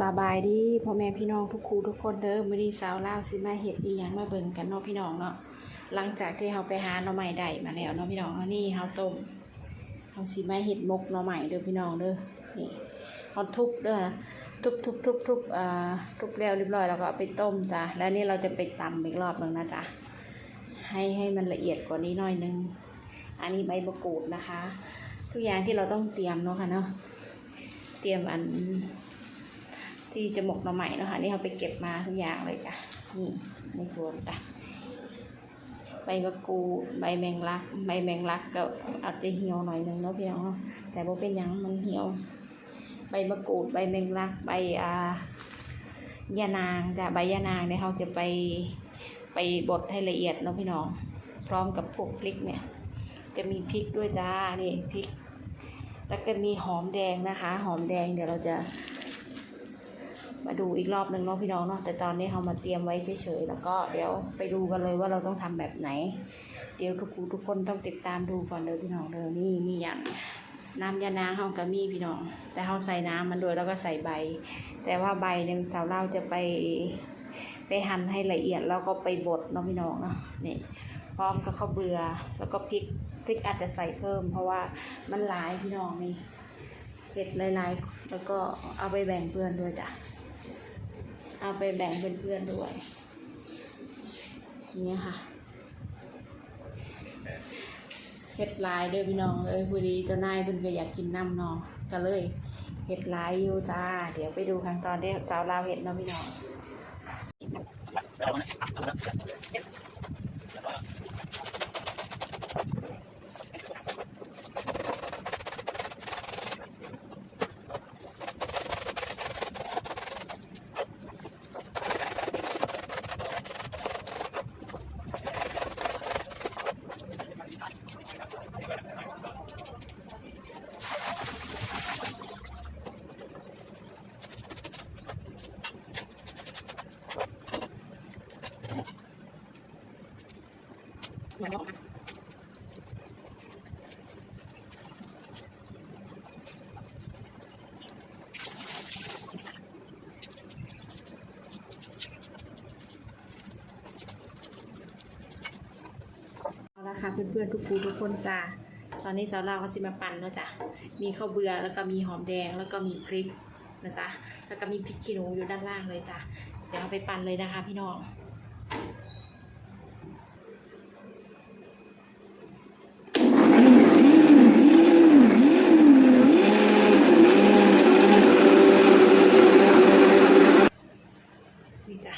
สบายดีพ่อแม่พี่น้องทุกครูทุกคนเด้อมื้อนี้สาวลาวสิมาเฮ็ดอีหยังมาเบิ่งกันเนาะพี่น้องเนาะหลังจากที่เฮาไปหาหน่อไม้ได้มาแล้วเนาะพี่น้องเนาะนี่เฮาต้มเฮาสิมาเฮ็ดมกหน่อไม้เด้อพี่น้องเด้อนี่เฮาทุบเด้อทุบทุบทุบทุบอ่าทุบแล้วเรียบร้อยแล้วก็ไปต้มจ้ะแล้วนี่เราจะไปตำอีกรอบหนึงนะจ๊ะให้ให้มันละเอียดกว่านี้หน่อยนึงอันนี้ใบมะกรูดนะคะ ทุกอย่างที่เราต้องเตรียมเนาะค่ะเนาะเตรียมอัน ที่จะหมกหน่อไม้เนาะค่ะนี่เราไปเก็บมาทุกอย่างเลยจ้ะนี่ในสวนจ้ะใบมะกรูดใบแมงลัก ใบแมงลักก็อาจจะเหี่ยวหน่อยนึงเนาะพี่น้องเนาะแต่บ่เป็นยังมันเหี่ยว ใบมะกรูดใบแมงลัก ใบอ่ายานางจ้ะใบยานางเนี่ยเขาจะไปไปบดให้ละเอียดเนาะพี่น้อง พร้อมกับพวกพริกเนี่ย จะมีพริกด้วยจ้านี่พริก แล้วก็มีหอมแดงนะคะ หอมแดงเดี๋ยวเราจะ มาดูอีกรอบหนึ่งเนาะพี่น้องเนาะแต่ตอนนี้เรามาเตรียมไว้เฉยๆแล้วก็เดี๋ยวไปดูกันเลยว่าเราต้องทำแบบไหน เดี๋ยวทุกคูทุกคนต้องติดตามดูก่อนเลยพี่น้องเด้อนี่มีอย่างน้ำยานางเฮาก็มีพี่น้อง แต่เฮาใส่น้ำมันด้วยแล้วก็ใส่ใบ แต่ว่าใบเนี่ยสาวเล่าจะไปไปหั่นให้ละเอียดแล้วก็ไปบดเนาะพี่น้องเนาะนี่พร้อมกับข้าวเบื่อแล้วก็พริกพริกอาจจะใส่เพิ่ม เพราะว่ามันหลายพี่น้องนี่เผ็ดหลายๆ แล้วก็เอาไปแบ่งเพื่อนด้วยจ้ะ เอาไปแบ่งเพื่อนๆด้วยนี่ค่ะเห็ดลายเด้อพี่น้องเอ้ยพอดีตัวนายเพิ่นก็อยากกินน้ำเนองก็เลยเห็ดลายอยู่จ้าเดี๋ยวไปดูขั้นตอนที่สาวลาวเห็ดเนาะพี่น้อง มันออกมาเอาละค่ะเพื่อนๆทุกคูทุกคนจ้าตอนนี้สาวเราก็สิมาปั่นแล้วจ้ะมีข้าวเบื่อแล้วก็มีหอมแดงแล้วก็มีพริกนะจ๊ะแล้วก็มีพริกขี้หนูอยู่ด้านล่างเลยจ้ะเดี๋ยวเอาไปปั่นเลยนะคะ พี่น้อง นี่จ้ะ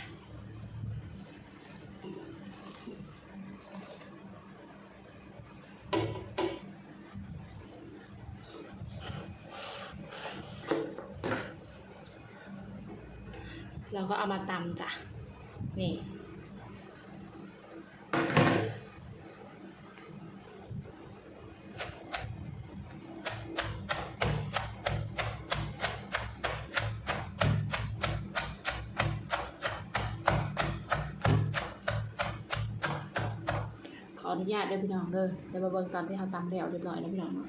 เราก็เอามาตำจ้ะ นี่ ขออนุญาตเด้อพี่น้องเด้อเดี๋ยวมาเบิ่งตอนที่เขาตำแล้วเรียบร้อยแล้วพี่น้องเนาะ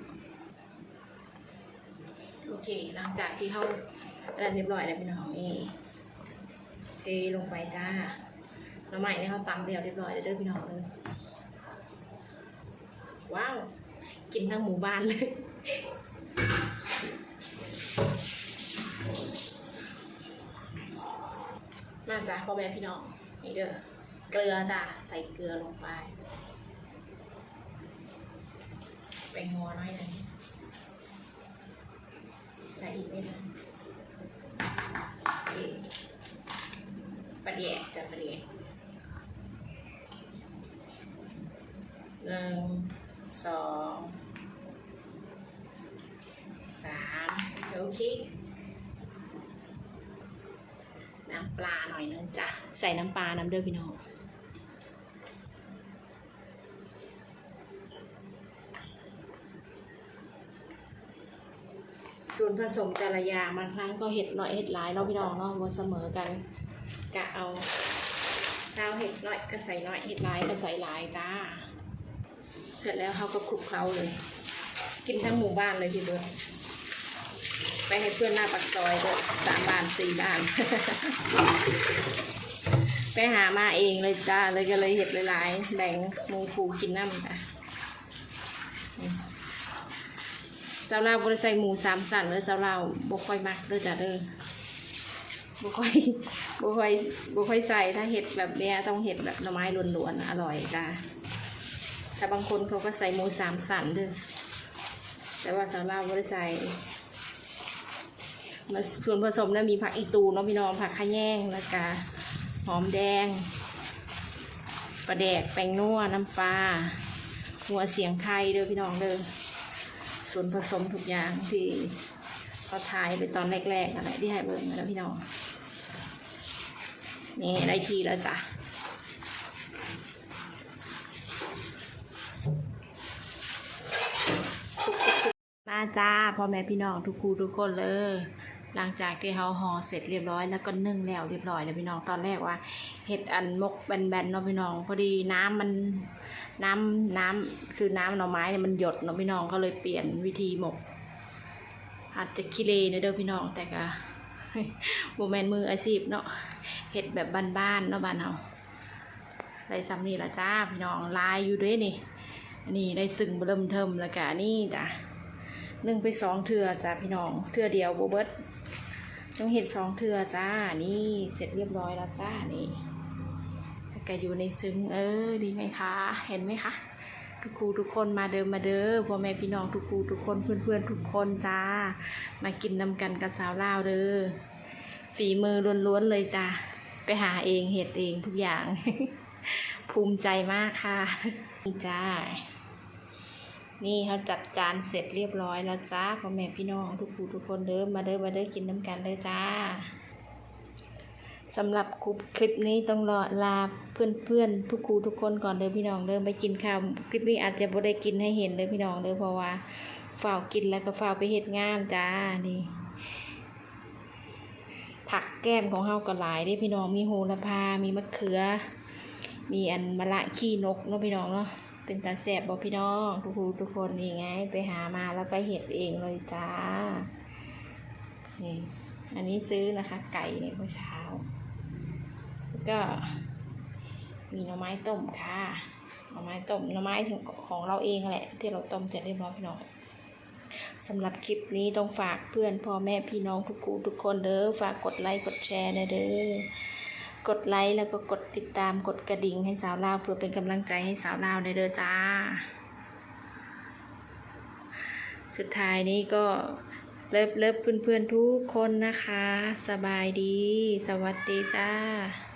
โอเค หลังจากที่เขาเรียบร้อยแล้วพี่น้องนี่ เทลงไปจ้าน้ำใหม่เนี่ยเขาตำแล้วเรียบร้อยแล้วเด้อพี่น้องเลยว้าวกินทั้งหมู่บ้านเลยมาจ้าพ่อแม่พี่น้องนี่เด้อเกลือจ้ะใส่เกลือลงไปแป้งงัวน้อยหนึงใส่อีกนิดนึงโอเค ปลาเดียกจับปลาเดียกหนึ่งสองสามโอเคน้ำปลาหน่อยนึงจ้ะ ใส่น้ำปลาน้ำเด้อพี่น้อง นผสมแต่ละอย่างบางครั้งก็เห็ดหน่อยเห็ดหลายเนาะพี่น้องเนาะมาเสมอกันกะเอาดาวเห็ดหน่อยก็ใส่หน่อยเห็ดหลายก็ใส่หลายจ้า เสร็จแล้วเขาก็คลุกเคล้าเลย กินทั้งหมู่บ้านเลยพี่เบิร์ดไปให้เพื่อนหน้าปักซอยเด้อสามบานสี่บาน ไปหามาเองเลยจ้าเลยก็เลยเห็ดหลายๆแบ่งมูฟูกินน้ำจ้ะอืม เจ้าเราบริใส่หมูสามสันเลยเจ้าเราบกค่อยมักเด้อจ้ะเด้อบ่ค่อยบ่ค่อยบ่ค่อยใส่ถ้าเห็ดแบบเนี้ยต้องเห็ดแบบหน่อไม้ล้วนๆอร่อยจ้ะแต่บางคนเขาก็ใส่หมูสามสันเด้อแต่ว่าสาวลาวบ่ได้ใส่มาส่วนผสมแล้วมีผักอีตูเนาะพี่น้องผักขะแยงแล้วก็หอมแดงปลาแดกแป้งนัวน้ำปลาหัวเสียงไทยเด้อพี่น้องเด้อ ส่วนผสมทุกอย่างที่เขาทายไปตอนแรกๆอะไรที่ให้เบิ่งนะพี่น้องนี่ได้ทีแล้วจ้ะมาจ้าพ่อแม่พี่น้องทุกครูทุกคนเลยหลังจากที่เขาห่อเสร็จเรียบร้อยแล้วก็นึ่งแล้วเรียบร้อยแล้วพี่น้องตอนแรกว่า เห็ดอันมกแบนๆเนาะพี่น้องพอดีน้ำมันน้ำน้ำคือน้ำหน่อไม้เนี่ยมันหยดเนาะพี่น้องก็เลยเปลี่ยนวิธีหมก อาจจะขี้เลเนะเด้อพี่น้องแต่ก็โมแมนมืออาชีพเนาะเห็ดแบบบ้านๆเนาะบ้านเฮาได้ซ้ำนี่ละจ้าพี่น้องลายอยู่ด้วยนี่นนี้ได้ซึ่งเริ่มเทิมแล้วก็อันนี่จ้ะหนึ่งไปสองเทือจ้ะพี่น้องเทือเดียวโบเบิร์ตต้องเห็ดสองเทือจ้านี่เสร็จเรียบร้อยแล้วจ้านี่ ก็อยู่ในซึ้งเออดีไหมคะ เห็นไหมคะ ทุกครูทุกคนมาเดิมมาเด้อพ่อแม่พี่น้องทุกครูทุกคนเพื่อนเพื่อนทุกคนจ้า มากินนำกันกับสาวลาวเด้อฝีมือล้วนๆเลยจ้าไปหาเองเห็ดเองทุกอย่าง ภูมิใจมากค่ะนี่จ้านี่เขาจัดจานเสร็จเรียบร้อยแล้วจ้าพ่อแม่พี่น้องทุกครูทุกคนเด้อมาเด้อมาเด้อกินน้ำกันเลยจ้า สำหรับคลิปนี้ต้องรอลาเพื่อนๆทุกครูทุกคนก่อนเด้อพี่น้องเด้อไปกินข้าวคลิปนี้อาจจะบ่ได้กินให้เห็นเลยพี่น้องเด้อเพราะว่าฝ่าวกินแล้วก็ฝ่าวไปเฮ็ดงานจ้านี่ผักแก้มของเฮาก็หลายเด้พี่น้องมีโหระพา มีมะเขือ มีอันมะละขี้นกเนาะพี่น้องเนาะเป็นตาแสบบ่พี่น้องทุกครูทุกคนนี่ไง ไปหามาแล้วก็เห็ดเองเลยจ้านี่อันนี้ซื้อนะคะ ไก่เนี่ยเมื่อเช้า ก็มีหน่อไม้ต้มค่ะหน่อไม้ต้มหน่อไม้ถึงของเราเองแหละ ที่เราต้มเสร็จเรียบร้อยพี่น้องสำหรับคลิปนี้ต้องฝากเพื่อนพ่อแม่พี่น้องทุกคูทุกคนเด้อฝากกดไลค์กดแชร์นะเด้อกดไลค์แล้วก็กดติดตามกดกระดิ่งให้สาวลาวเพื่อเป็นกำลังใจให้สาวลาวในเด้อจ้า สุดท้ายนี้ก็เลิฟเลิฟเพื่อนๆทุกคนนะคะ สบายดี สวัสดีจ้า